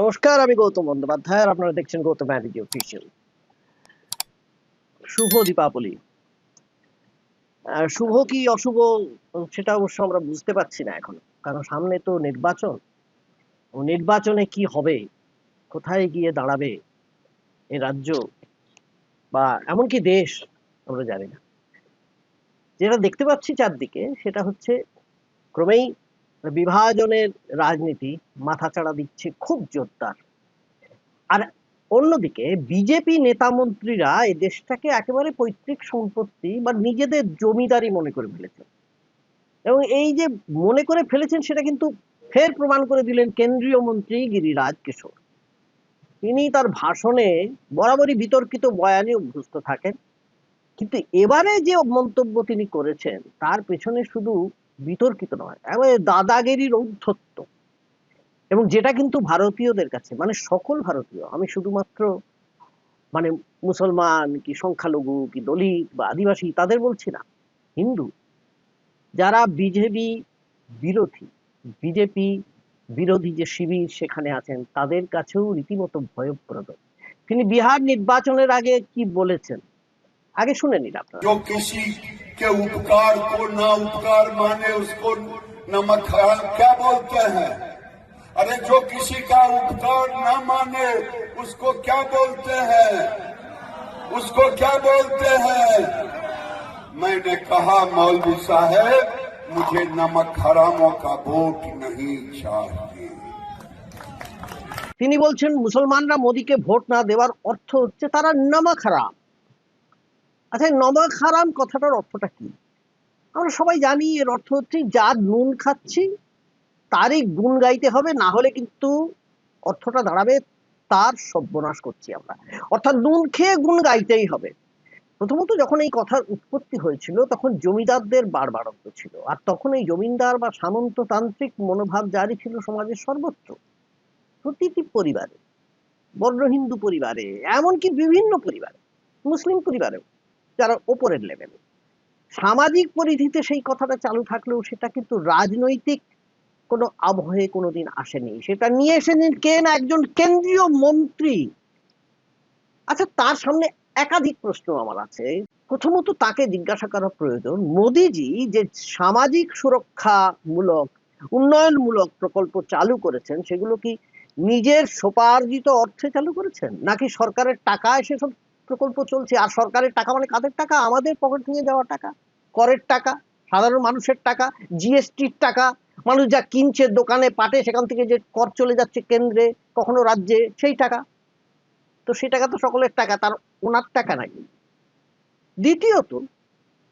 নমস্কার, আমি গৌতম বন্দ্যোপাধ্যায় আর আপনারা দেখছেন গৌতম ম্যানেজি অফিসিয়াল শুভ দীপাবলি। শুভ কি অশুভ, সেটা অবশ্য আমরা বুঝতে পারছি না এখন। কারণ সামনে তো নির্বাচন। নির্বাচনে কি হবে? কোথায় গিয়ে দাঁড়াবে এ রাজ্য? বা এমনকি দেশ, আমরা জানি না। যেটা দেখতে পাচ্ছি চারদিকে, সেটা হচ্ছে ক্রমেই বিভাজনের রাজনীতি মাথাচাড়া দিচ্ছে খুব জোরদার। আর অন্যদিকে বিজেপি নেতা মন্ত্রীরা এই দেশটাকে একেবারে পৈতৃক সম্পত্তি বা নিজেদের জমিদারি মনে করে ফেলেছেন। এবং এই যে মনে করে ফেলেছেন সেটা কিন্তু ফের প্রমাণ করে দিলেন কেন্দ্রীয় মন্ত্রী গিরিরাজ কিশোর। তিনি তার ভাষণে বরাবরই বিতর্কিত বয়ানে অভ্যস্ত থাকেন। কিন্তু এবারে যে মন্তব্য তিনি করেছেন, তার পেছনে শুধু বিতর্কিত নয়। দাদাগেরির ঔদ্ধত্য। এবং যেটা কিন্তু ভারতীয়দের কাছে মানে সকল ভারতীয়, আমি শুধুমাত্র মানে মুসলমান কি সংখ্যালঘু কি দলিত বা আদিবাসী, তাদের বলছি না। হিন্দু, যারা বিজেপি বিরোধী বিজেপি বিরোধী যে শিবির সেখানে আছেন, তাদের কাছেও রীতিমতো ভয়প্রদ। তিনি বিহার নির্বাচনের আগে কি বলেছেন? আগে শুনে নিন আপনারা। के उपकार को ना उपकार माने उसको नमक हराम क्या बोलते हैं अरे जो किसी का उपकार ना माने उसको क्या बोलते हैं उसको क्या बोलते हैं मैंने कहा मौलवी साहब मुझे नमक हरामों का वोट नहीं चाहिए তিনি বলছেন মুসলমানরা মোদীকে ভোট না দেওয়ার অর্থ হচ্ছে তারা নমক হারাম আচ্ছা এই নমক হারাম কথাটার অর্থটা কি? আমরা সবাই জানি এর অর্থ হচ্ছে যার নুন খাচ্ছি, তারই গুণ গাইতে হবে, না হলে কিন্তু অর্থটা দাঁড়াবে, তার সর্বনাশ করছি আমরা। অর্থাৎ নুন খেয়ে গুণ গাইতেই হবে। প্রথমত যখন এই কথার উৎপত্তি হয়েছিল, তখন জমিদারদের বাড়বাড়ন্ত ছিল। আর তখন এই জমিদার বা সামন্ততান্ত্রিক মনোভাব জারি ছিল সমাজের সর্বত্র। প্রতিটি পরিবারে, বর্ণ হিন্দু পরিবারে, এমনকি বিভিন্ন পরিবারে, মুসলিম পরিবারেও যারা ওপরের লেভেলে সামাজিক পরিধিতে সেই কথাটা চালু থাকলেও সেটা কিন্তু রাজনৈতিক কোনো আবহে কোনোদিন আসেনি। সেটা নিয়ে এসেছেন কে না একজন কেন্দ্রীয় মন্ত্রী? আচ্ছা তার সামনে একাধিক প্রশ্ন আমার আছে। প্রথমত তাকে জিজ্ঞাসা করা প্রয়োজন, মোদিজি যে সামাজিক সুরক্ষামূলক, উন্নয়নমূলক প্রকল্প চালু করেছেন, সেগুলো কি নিজের সোপার্জিত অর্থে চালু করেছেন? নাকি সরকারের টাকা সেসব প্রকল্প চলছে, আর সরকারের টাকা মানে কাদের টাকা? আমাদের পকেট থেকে যাওয়া টাকা, করের টাকা, সাধারণ মানুষের টাকা, জিএসটির টাকা। মানুষ যা কিনছে দোকানে, পাটে, সেখান থেকে যে কর চলে যাচ্ছে কেন্দ্রে, কখনো রাজ্যে, সেই টাকা। তো সেই টাকা তো সকলের টাকা, তার ওনার টাকা নাই। দ্বিতীয়ত,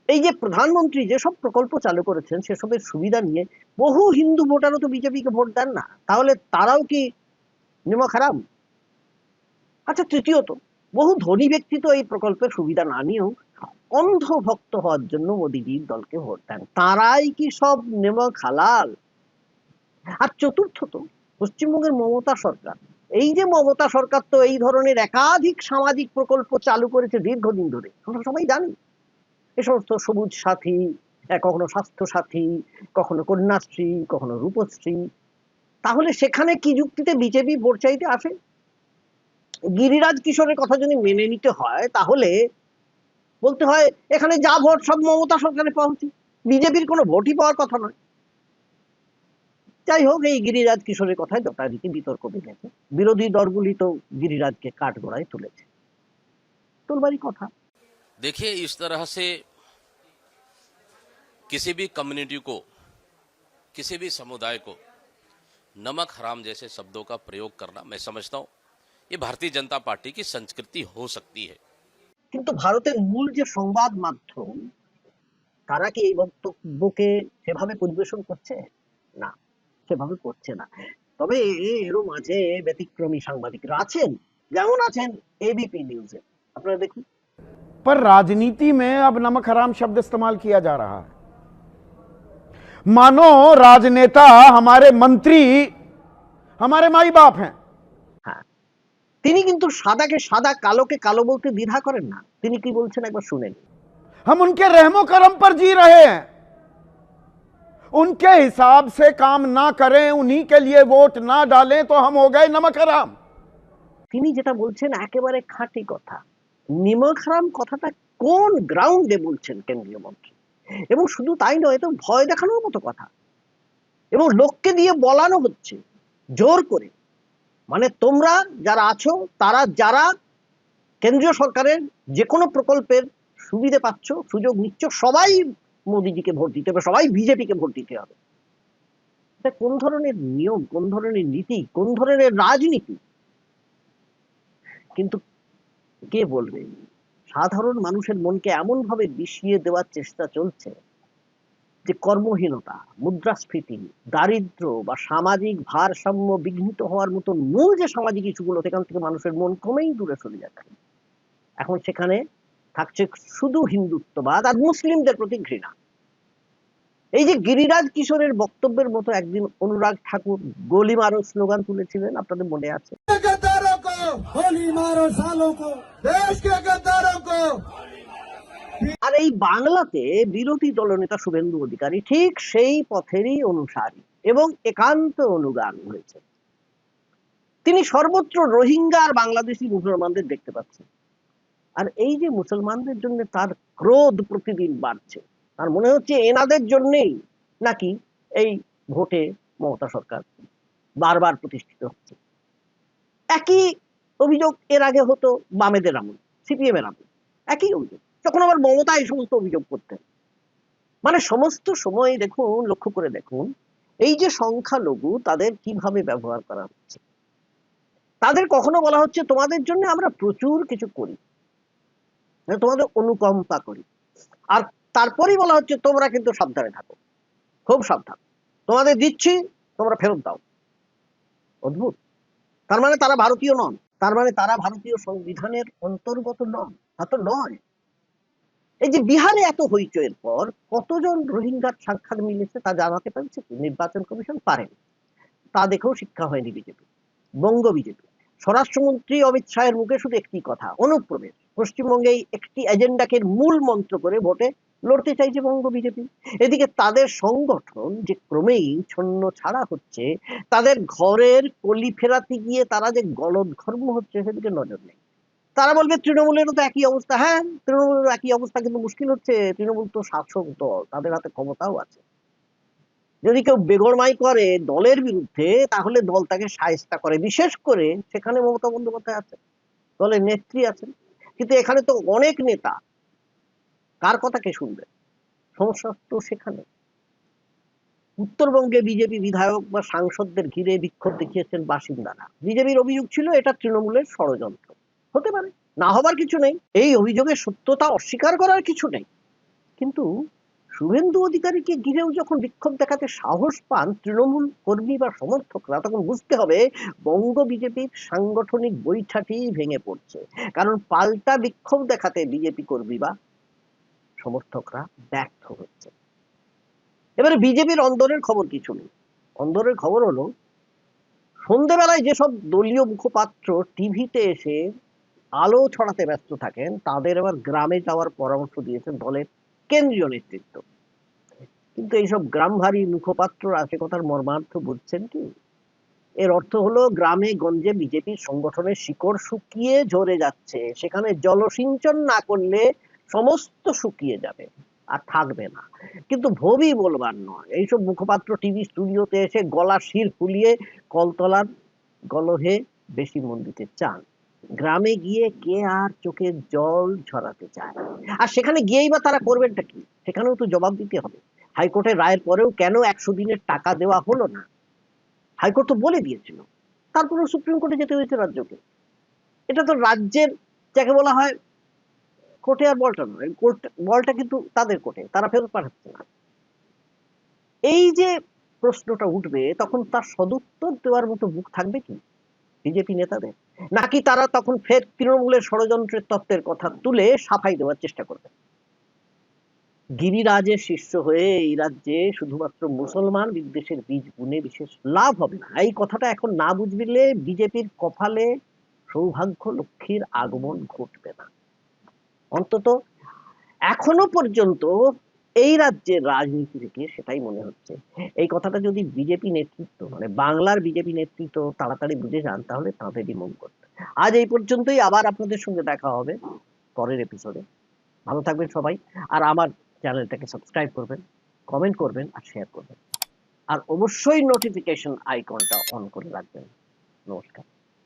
এই যে প্রধানমন্ত্রী যেসব প্রকল্প চালু করেছেন, সেসবের সুবিধা নিয়ে বহু হিন্দু ভোটারও তো বিজেপিকে ভোট দেন না। তাহলে তারাও কি নিমক হারাম আচ্ছা তৃতীয়ত বহু ধনী ব্যক্তি তো এই প্রকল্পের সুবিধা না নিয়েও অন্ধ ভক্ত হওয়ার জন্য মোদীজির দলকে ভোট দেন। তারাই কি সব নেমক হালাল? আর চতুর্থত পশ্চিমবঙ্গের মমতা সরকার। এই যে মমতা সরকার তো এই ধরনের একাধিক সামাজিক প্রকল্প চালু করেছে দীর্ঘদিন ধরে, আমরা সবাই জানি। এ সমস্ত সবুজ সাথী কখনো স্বাস্থ্য সাথী, কখনো কন্যাশ্রী, কখনো রূপশ্রী। তাহলে সেখানে কি যুক্তিতে বিজেপি ভোট চাইতে আসে? গিরিরাজ কিশোরের কথা যদি মেনে নিতে হয় তাহলে বলতে হয় এখানে যা ভোট সব মমতা সরকারের পাওয়া উচিত বিজেপির কোনো ভোটই পাওয়ার কথা নয় যাই হোক এই গিরিরাজ কিশোরের কথায় যথারীতি বিতর্ক বেঁধেছে বিরোধী দলগুলি তো গিরিরাজকে কাঠগড়ায় তুলেছে তোলবারই কথা देखिए इस तरह से किसी भी कम्युनिटी को किसी भी समुदाय को नमक हराम जैसे शब्दों का प्रयोग करना मैं समझता हूं ये भारतीय जनता पार्टी की संस्कृति हो सकती है কিন্তু ভারতের মূল যে সংবাদ মাধ্যম তারা কি এই বক্তব্যকে সেভাবে পরিবেশন করছে না সেভাবে করছে না তবে এরও মাঝে ব্যতিক্রমী সাংবাদিকরা আছেন যেমন আছেন এবিপি নিউজে আপনারা দেখুন पर राजनीति में अब नमक हराम शब्द इस्तेमाल किया जा रहा है मानो राजनेता हमारे मंत्री हमारे माई बाप हैं হ্যাঁ তিনি কিন্তু সাদাকে সাদা কালোকে কালো বলতে দ্বিধা করেন না তিনি কি বলছেন একবার শুনেন हम उनके रहमो करम पर जी रहे हैं उनके हिसाब से काम ना करें उन्हीं के लिए वोट ना डालें तो हम हो गए नमक हराम তিনি যেটা বলছেন একেবারে খাঁটি কথা নিমক হারাম কথাটা কোন গ্রাউন্ডে বলছেন কেন্দ্রীয় মন্ত্রী এবং শুধু তাই নয় তো ভয় দেখানোর মতো কথা এবং লোককে দিয়ে বলানো হচ্ছে জোর করে মানে তোমরা যারা আছো, তারা যারা কেন্দ্রীয় সরকারের যে কোনো প্রকল্পের সুবিধে পাচ্ছ, সুযোগ নিচ্ছ, সবাই মোদিজিকে ভোট দিতে হবে, সবাই বিজেপিকে ভোট দিতে হবে। কোন ধরনের নিয়ম, কোন ধরনের নীতি, কোন ধরনের রাজনীতি? কিন্তু কে বলবে? সাধারণ মানুষের মনকে এমন ভাবে বিষিয়ে দেওয়ার চেষ্টা চলছে যে কর্মহীনতা, মুদ্রাস্ফীতি, দারিদ্র বা সামাজিক ভারসাম্য বিঘ্নিত হওয়ার মতো মূল যে সামাজিক ইস্যুগুলো, সেখান থেকে মানুষের মন ক্রমেই দূরে সরে যাচ্ছে। এখন সেখানে থাকছে শুধু হিন্দুত্ববাদ আর মুসলিমদের প্রতি ঘৃণা। এই যে গিরিরাজ কিশোরের বক্তব্যের মতো একদিন অনুরাগ ঠাকুর গলি মারো স্লোগান তুলেছিলেন, আপনাদের মনে আছে? আর এই বাংলাতে বিরোধী দলনেতা শুভেন্দু অধিকারী ঠিক সেই পথেরই অনুসারী এবং একান্ত অনুগান হয়েছে। তিনি সর্বত্র রোহিঙ্গা আর বাংলাদেশি মুসলমানদের দেখতে পাচ্ছেন। আর এই যে মুসলমানদের জন্য তার ক্রোধ প্রতিদিন বাড়ছে, তার মনে হচ্ছে এনাদের জন্যেই নাকি এই ভোটে মমতা সরকার বারবার প্রতিষ্ঠিত হচ্ছে। একই অভিযোগ এর আগে হতো বামেদের আমল সিপিএম এর আমল, একই অভিযোগ। তখন আবার মমতা এই সমস্ত অভিযোগ করতেন। মানে সমস্ত সময় দেখুন, লক্ষ্য করে দেখুন, এই যে সংখ্যালঘু, তাদের কীভাবে ব্যবহার করা হচ্ছে? তাদের কখনো বলা হচ্ছে, তোমাদের জন্য আমরা প্রচুর কিছু করি। মানে তোমাদের অনুকম্পা করি। আর তারপরেই বলা হচ্ছে, তোমরা কিন্তু সাবধানে থাকো। খুব সাবধান। তোমাদের দিচ্ছি, তোমরা ফেরত দাও। অদ্ভুত। তার মানে তারা ভারতীয় নন। তার মানে তারা ভারতীয় সংবিধানের অন্তর্গত নন। তা তো নয়। এই যে বিহারে এত হইচয়ের পর কতজন রোহিঙ্গার সাক্ষাৎ মিলেছে তা জানাতে পারছে কি? নির্বাচন কমিশন পারেন তা দেখেও শিক্ষা হয়নি বিজেপি, বঙ্গ বিজেপি। স্বরাষ্ট্রমন্ত্রী অমিত শাহের মুখে শুধু একটি কথা, অনুপ্রবেশ। পশ্চিমবঙ্গে একটি এজেন্ডাকে মূল মন্ত্র করে ভোটে লড়তে চাইছে বঙ্গ বিজেপি। এদিকে তাদের সংগঠন যে ক্রমেই ছন্ন ছাড়া হচ্ছে, তাদের ঘরের কলি ফেরাতে গিয়ে তারা যে গলদঘর্ম হচ্ছে সেদিকে নজর নেই। তারা বলবে তৃণমূলেরও তো একই অবস্থা। হ্যাঁ তৃণমূলেরও একই অবস্থা, কিন্তু মুশকিল হচ্ছে তৃণমূল তো শাসক দল তাদের হাতে ক্ষমতাও আছে। যদি কেউ বেগরমাই করে দলের বিরুদ্ধে, তাহলে দল তাকে সায়স্তা করে। বিশেষ করে সেখানে মমতা বন্দ্যোপাধ্যায় আছে দলের নেত্রী আছেন। কিন্তু এখানে তো অনেক নেতা, কার কথা কে শুনবে? সমস্যা তো সেখানে। উত্তরবঙ্গে বিজেপি বিধায়ক বা সাংসদদের ঘিরে বিক্ষোভ দেখিয়েছেন বাসিন্দারা। বিজেপির অভিযোগ ছিল, এটা তৃণমূলের ষড়যন্ত্র। হতে পারে। না হবার কিছু নেই। এই অভিযোগের সত্যতা অস্বীকার করার কিছু নেই। কিন্তু শুভেন্দু অধিকারীকে ঘিরেও যখন বিক্ষোভ দেখাতে সাহস পান তৃণমূল কর্মী বা সমর্থকরা, তখন বুঝতে হবে বঙ্গ বিজেপির সাংগঠনিক বৈঠাটি ভেঙে পড়ছে। কারণ পাল্টা বিক্ষোভ দেখাতে বিজেপি কর্মী বা সমর্থকরা ব্যর্থ হচ্ছে। এবারে বিজেপির অন্দরের খবর কিছু নেই। অন্দরের খবর হলো, সন্ধেবেলায় যেসব দলীয় মুখপাত্র টিভিতে এসে আলো ছড়াতে ব্যস্ত থাকেন, তাদের আবার গ্রামে যাওয়ার পরামর্শ দিয়েছেন দলের কেন্দ্রীয় নেতৃত্ব। কিন্তু এইসব গ্রামভারী মুখপাত্ররা সে কথার মর্মার্থ বুঝছেন কি? এর অর্থ হলো, গ্রামে গঞ্জে বিজেপির সংগঠনের শিকড় শুকিয়ে ঝরে যাচ্ছে। সেখানে জলসিঞ্চন না করলে সমস্ত শুকিয়ে যাবে আর থাকবে না। কিন্তু ভবি বলবার নয়। এইসব মুখপাত্র টিভি স্টুডিওতে এসে গলা শির ফুলিয়ে কলতলার গলহে বেশি মন দিতে চান। গ্রামে গিয়ে কে আর চোখে জল ঝরাতে চায়? আর সেখানে গিয়েই বা তারা করবেনটা কি? সেখানেও তো জবাব দিতে হবে। হাইকোর্টের রায়ের পরেও কেন একশো দিনের টাকা দেওয়া হলো না? হাইকোর্ট তো বলে দিয়েছিল। তারপরেও সুপ্রিম কোর্টে যেতে হয়েছে রাজ্যকে। এটা তো রাজ্যের, যাকে বলা হয় কোর্টে আর বলটা নয়, কোর্ট, বলটা কিন্তু তাদের কোর্টে, তারা ফেরত পাঠাচ্ছে না। এই যে প্রশ্নটা উঠবে, তখন তার সদুত্তর দেওয়ার মতো মুখ থাকবে কি? বিজেপি নেতাদের? নাকি তারা তখন ফের তৃণমূলের ষড়যন্ত্রের তত্ত্বের কথা তুলে সাফাই দেওয়ার চেষ্টা করবে? গিরিরাজের শিষ্য হয়ে এই রাজ্যে শুধুমাত্র মুসলমান বিদ্বেষের বীজ গুনে বিশেষ লাভ হবে না। এই কথাটা এখন না বুঝবিলে বিজেপির কপালে সৌভাগ্য লক্ষ্মীর আগমন ঘটবে না। অন্তত এখনও পর্যন্ত এই রাজ্যের রাজনীতি থেকে সেটাই মনে হচ্ছে। এই কথাটা যদি বিজেপি নেতৃত্ব মানে বাংলার বিজেপি নেতৃত্ব তাড়াতাড়ি বুঝে যান, তাহলে তাঁদেরই মঙ্গল। আজ এই পর্যন্তই, আবার আপনাদের সঙ্গে দেখা হবে পরের এপিসোডে ভালো থাকবেন সবাই, আর আমার চ্যানেলটাকে সাবস্ক্রাইব করবেন কমেন্ট করবেন, আর শেয়ার করবেন। আর অবশ্যই নোটিফিকেশন আইকনটা অন করে রাখবেন। নমস্কার।